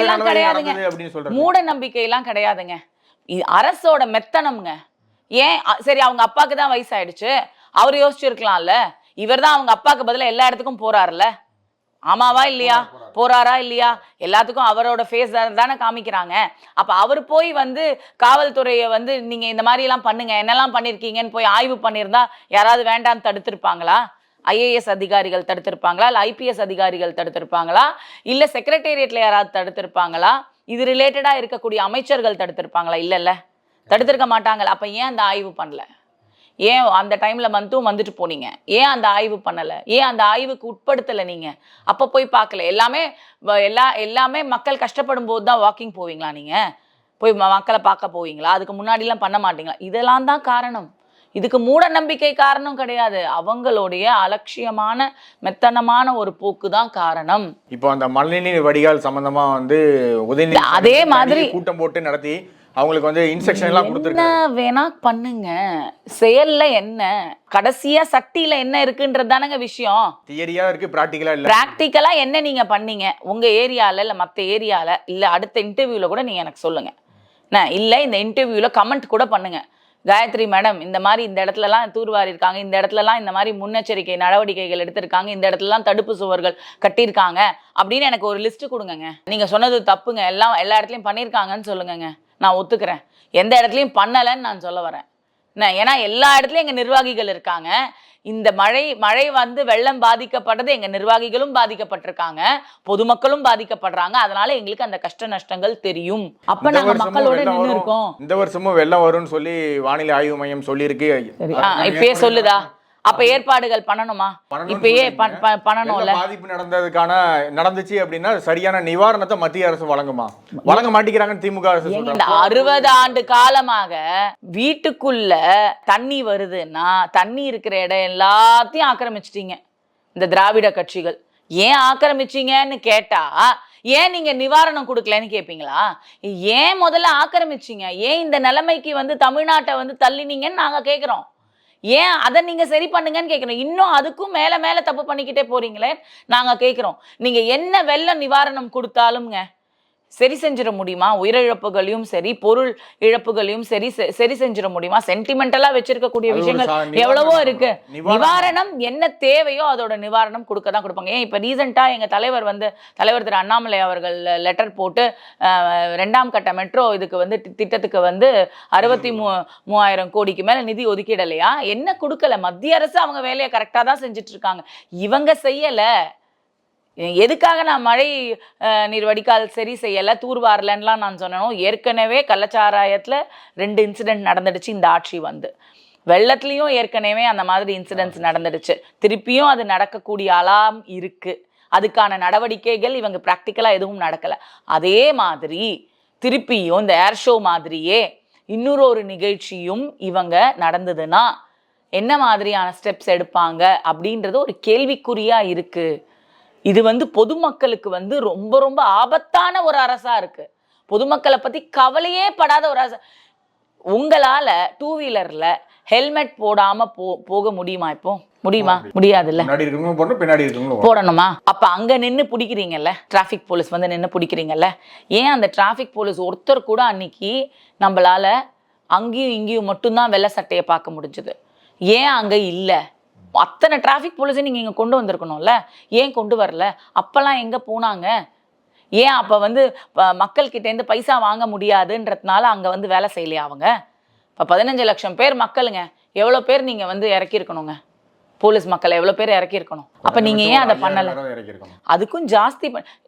எல்லாம் கிடையாதுங்க. மூட நம்பிக்கை எல்லாம் கிடையாதுங்க அரசோட மெத்தனம்ங்க. ஏன் சரி அவங்க அப்பாக்கு தான் வயசாயிடுச்சு. அவர் யோசிச்சிருக்கலாம்ல. இவர் தான் அவங்க அப்பாக்கு பதிலா எல்லா இடத்துக்கும் போறாருல்ல. ஆமாவா இல்லையா? போறாரா இல்லையா? எல்லாத்துக்கும் அவரோட ஃபேஸ் தானே காமிக்கிறாங்க. அப்ப அவர் போய் வந்து காவல்துறையை வந்து நீங்க இந்த மாதிரி எல்லாம் பண்ணுங்க என்னெல்லாம் பண்ணிருக்கீங்கன்னு போய் ஆய்வு பண்ணியிருந்தா யாராவது வேண்டான்னு தடுத்திருப்பாங்களா? ஐஏஎஸ் அதிகாரிகள் தடுத்திருப்பாங்களா? இல்ல ஐபிஎஸ் அதிகாரிகள் தடுத்திருப்பாங்களா? இல்ல செக்ரட்டேரியட்ல யாராவது தடுத்திருப்பாங்களா? இது ரிலேட்டடா இருக்கக்கூடிய அமைச்சர்கள் தடுத்திருப்பாங்களா? இல்லல்ல. தடுத்திருக்க மாட்டாங்கல்ல அப்ப ஏன் அந்த ஆய்வு பண்ணல? ஏன் அந்த டைம்ல மட்டும் வந்துட்டு போனீங்க? ஏன் அந்த ஆய்வு பண்ணல? ஏன் அந்த ஆய்வுக்கு உட்படுத்தல நீங்க? அப்ப போய் பார்க்கல. எல்லாமே எல்லா எல்லாமே மக்கள் கஷ்டப்படும் போது தான் வாக்கிங் போவீங்களா நீங்க? போய் மக்களை பார்க்க போவீங்களா? அதுக்கு முன்னாடிலாம் பண்ண மாட்டீங்களா? இதெல்லாம் தான் காரணம். இதுக்கு மூட நம்பிக்கை காரணம் கிடையாது. அவங்களுடைய அலட்சியமான மெத்தனமான ஒரு போக்கு தான் காரணம். இப்போ அந்த மழைநீர் வடிகால் சம்பந்தமா வந்து உதயநிதி அதே மாதிரி- கூட்டம் போட்டு நடத்தி அவங்களுக்கு வந்து இன்ஸ்ட்ரக்ஷன் எல்லாம் என்ன கொடுத்துருக்காரு வேணா பண்ணுங்க. செயல்ல என்ன? கடைசியா சட்டியில என்ன இருக்குன்றது தானங்க விஷயம். தியரியா இருக்கு பிராக்டிக்கலா இல்ல. பிராக்டிக்கலா என்ன நீங்க பண்ணீங்க? உங்க ஏரியால இல்ல மத்த ஏரியால இல்ல அடுத்த இன்டர்வியூல கூட நீங்க எனக்கு சொல்லுங்க. இல்ல இந்த இன்டர்வியூல கமெண்ட் கூட பண்ணுங்க. காயத்ரி மேடம் இந்த மாதிரி இந்த இடத்துலலாம் தூர்வாரி இருக்காங்க இந்த இடத்துலலாம் இந்த மாதிரி முன்னெச்சரிக்கை நடவடிக்கைகள் எடுத்திருக்காங்க இந்த இடத்துலலாம் தடுப்பு சுவர்கள் கட்டியிருக்காங்க அப்படின்னு எனக்கு ஒரு லிஸ்ட் கொடுங்கங்க. நீங்க சொன்னது தப்புங்க. எல்லாம் எல்லா இடத்துலயும் பண்ணியிருக்காங்கன்னு சொல்லுங்கங்க. நான் ஒத்துக்கிறேன். எந்த இடத்துலயும் பண்ணலைன்னு நான் சொல்ல வரேன். என்ன ஏன்னா எல்லா இடத்துலயும் எங்க நிர்வாகிகள் இருக்காங்க. இந்த மழை மழை வந்து வெள்ளம் பாதிக்கப்பட்டது எங்க நிர்வாகிகளும் பாதிக்கப்பட்டிருக்காங்க. பொதுமக்களும் பாதிக்கப்படுறாங்க. அதனால எங்களுக்கு அந்த கஷ்ட நஷ்டங்கள் தெரியும். அப்ப நாங்க மக்களோட நின்று. இருக்கோம் இந்த வருஷமும் வெள்ளம் வரும்னு சொல்லி வானிலை ஆய்வு மையம் சொல்லியிருக்கு. இப்பயே சொல்லுதா. அப்ப ஏற்பாடுகள் பண்ணணுமா? இப்பயே பண்ணணும்ல. பாதிப்பு நடந்ததுக்கான நடந்துச்சு அப்படின்னா சரியான நிவாரணத்தை மத்திய அரசு வழங்குமா? வழங்க மாட்டேங்கிறாங்கன்னு திமுக அரசு இந்த அறுபது ஆண்டு காலமாக வீட்டுக்குள்ள தண்ணி வருதுன்னா தண்ணி இருக்கிற இடம் எல்லாத்தையும் ஆக்கிரமிச்சிட்டீங்க. இந்த திராவிட கட்சிகள். ஏன் ஆக்கிரமிச்சீங்கன்னு கேட்டா ஏன் நீங்க நிவாரணம் கொடுக்கலன்னு கேட்பீங்களா ஏன் முதல்ல ஆக்கிரமிச்சீங்க? ஏன் இந்த நிலைமைக்கு வந்து தமிழ்நாட்டை வந்து தள்ளினீங்கன்னு நாங்க கேக்குறோம். ஏன் அதை நீங்க சரி பண்ணுங்கன்னு கேட்குறோம் இன்னும் அதுக்கும் மேல மேல தப்பு பண்ணிக்கிட்டே போறீங்களே? நாங்க கேட்குறோம். நீங்க என்ன வெள்ள நிவாரணம் கொடுத்தாலும்ங்க சரி செஞ்சிட முடியுமா? உயிரிழப்புகளையும் சரி பொருள் இழப்புகளையும் சரி சரி செஞ்சிட முடியுமா? சென்டிமெண்டலா வச்சிருக்கக்கூடிய விஷயங்கள் எவ்வளவோ இருக்கு. நிவாரணம். என்ன தேவையோ அதோட நிவாரணம் கொடுக்க தான் கொடுப்பாங்க. ஏன் இப்ப ரீசெண்டா எங்க தலைவர் வந்து தலைவர் திரு அண்ணாமலை அவர்கள் லெட்டர் போட்டு ரெண்டாம் கட்ட மெட்ரோ இதுக்கு வந்து திட்டத்துக்கு வந்து அறுபத்தி மூ மூவாயிரம் கோடிக்கு மேல நிதி ஒதுக்கிடலையா? என்ன கொடுக்கல? மத்திய அரசு அவங்க வேலையை கரெக்டா தான் செஞ்சுட்டு இருக்காங்க. இவங்க செய்யல. எதுக்காக நான் மழை நீர் வடிகால் சரி செய்யலை தூர்வாரலன்னுலாம் நான் சொன்னனோ ஏற்கனவே கள்ளச்சாராயத்தில் ரெண்டு இன்சிடென்ட் நடந்துடுச்சு இந்த ஆட்சி வந்து. வெள்ளத்துலேயும் ஏற்கனவே அந்த மாதிரி இன்சிடென்ட்ஸ் நடந்துடுச்சு. திருப்பியும் அது நடக்கக்கூடிய அலாம் இருக்கு. அதுக்கான நடவடிக்கைகள் இவங்க ப்ராக்டிக்கலாக எதுவும் நடக்கலை. அதே மாதிரி திருப்பியும் இந்த ஏர் ஷோ மாதிரியே இன்னொரு ஒரு நிகழ்ச்சியும் இவங்க நடந்ததுன்னா என்ன மாதிரியான ஸ்டெப்ஸ் எடுப்பாங்க அப்படின்றது ஒரு கேள்விக்குறியா இருக்கு. இது வந்து பொதுமக்களுக்கு வந்து ரொம்ப ரொம்ப ஆபத்தான ஒரு அரசா இருக்கு. பொதுமக்களை பத்தி கவலையே படாத ஒரு அரசு உங்களால டூ வீலர்ல ஹெல்மெட் போடாம போ போக முடியுமா இப்போ? முடியுமா? முடியாதுல்ல? பின்னாடி போடணும். அப்ப அங்க நின்னு பிடிக்கிறீங்கல்ல? டிராஃபிக் போலீஸ் வந்து நின்னு பிடிக்கிறீங்கல்ல? ஏன் அந்த டிராஃபிக் போலீஸ் ஒருத்தர் கூட அன்னைக்கு நம்மளால அங்கேயும் இங்கேயும் மட்டும்தான் வெள்ளை சட்டையை பார்க்க முடிஞ்சது. ஏன் அங்க இல்ல? அத்தனை டிராஃபிக் போலீஸை நீங்கள் இங்கே கொண்டு வந்திருக்கணும்ல? ஏன் கொண்டு வரல? அப்போல்லாம் எங்கே போனாங்க? ஏன் அப்போ வந்து மக்கள்கிட்டேருந்து பைசா வாங்க முடியாதுன்றதுனால அங்கே வந்து வேலை செய்யலையா அவங்க? இப்போ பதினஞ்சு லட்சம் பேர் மக்களுங்க. எவ்வளோ பேர் நீங்கள் வந்து இறக்கியிருக்கணுங்க? போலீஸ் மக்களை எவ்வளவு பேர் இறக்கியிருக்கணும் அப்ப நீங்க ஏன் அதை பண்ணல. அதுக்கும் ஜாஸ்தி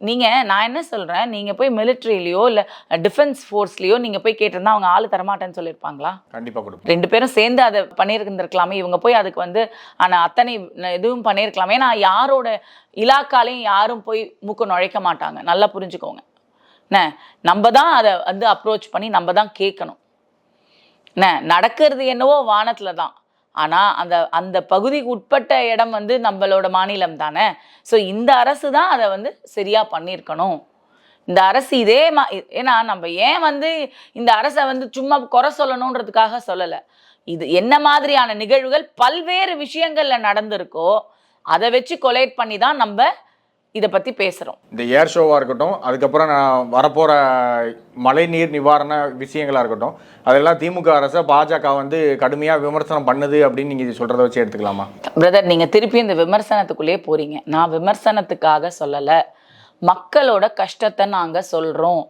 நீங்க நான் என்ன சொல்றேன் நீங்க போய் மிலிட்ரிலயோ இல்ல டிஃபென்ஸ் ஃபோர்ஸ்லயோ நீங்க போய் கேட்டிருந்தா அவங்க ஆளு தரமாட்டேன்னு சொல்லியிருப்பாங்களா? கண்டிப்பா கொடுப்போம். ரெண்டு பேரும் சேர்ந்து அதை பண்ணியிருந்திருக்கலாமே. இவங்க போய் அதுக்கு வந்து ஆனா அத்தனை இதுவும் பண்ணியிருக்கலாமே. ஏன்னா யாரோட இலாக்காலையும் யாரும் போய் மூக்க நுழைக்க மாட்டாங்க. நல்லா புரிஞ்சுக்கோங்க. என்ன? நம்ம தான் அதை வந்து அப்ரோச் பண்ணி நம்ம தான் கேட்கணும். என்ன? நடக்கிறது என்னவோ வானத்துல தான். ஆனால் அந்த அந்த பகுதிக்கு உட்பட்ட இடம் வந்து நம்மளோட மாநிலம் தானே? ஸோ இந்த அரசு தான் அதை வந்து சரியாக பண்ணியிருக்கணும். இந்த அரசு இதே மா ஏன்னா நம்ம ஏன் வந்து இந்த அரசை வந்து சும்மா குறை சொல்லணுன்றதுக்காக சொல்லலை. இது என்ன மாதிரியான நிகழ்வுகள் பல்வேறு விஷயங்கள்ல நடந்திருக்கோ அதை வச்சு கொலேட் பண்ணி தான் நம்ம இதை பத்தி பேசுறோம். இந்த ஏர் ஷோவாக இருக்கட்டும் அதுக்கப்புறம் நான் வரப்போகிற மழைநீர் நிவாரண விஷயங்களாக இருக்கட்டும் அதெல்லாம் திமுக அரசை பாஜக வந்து கடுமையாக விமர்சனம் பண்ணுது அப்படின்னு நீங்கள் சொல்கிறத வச்சு எடுத்துக்கலாமா? பிரதர் நீங்க திருப்பி இந்த விமர்சனத்துக்குள்ளேயே போறீங்க. நான் விமர்சனத்துக்காக சொல்லல. மக்களோட கஷ்டத்தை நாங்க சொல்றோம்.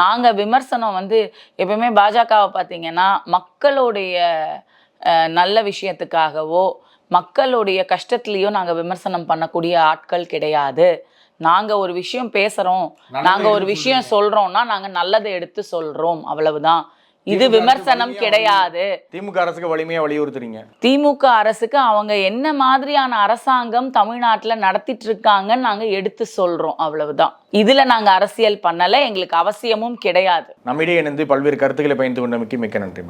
நாங்க விமர்சனம் வந்து எப்பவுமே பாஜகவை பார்த்தீங்கன்னா மக்களுடைய நல்ல விஷயத்துக்காகவோ மக்களுடைய கஷ்டத்துலயோ நாங்க விமர்சனம் பண்ணக்கூடிய ஆட்கள் கிடையாது. நாங்க ஒரு விஷயம் பேசுறோம். நாங்க ஒரு விஷயம் சொல்றோம்னா நாங்க நல்லதை எடுத்து சொல்றோம். அவ்வளவுதான். இது விமர்சனம் வலிமையா கிடையாது. திமுக அரசுக்கு வலிமையாக வலியுறுத்துறீங்க? திமுக அரசுக்கு அவங்க என்ன மாதிரியான அரசாங்கம் தமிழ்நாட்டுல நடத்திட்டு இருக்காங்கன்னு நாங்க எடுத்து சொல்றோம். அவ்வளவுதான். இதுல நாங்க அரசியல் பண்ணல. எங்களுக்கு அவசியமும் கிடையாது. நம்மிடையே இணைந்து பல்வேறு கருத்துக்களை பயந்து கொண்டமைக்கு மிக்க நன்றி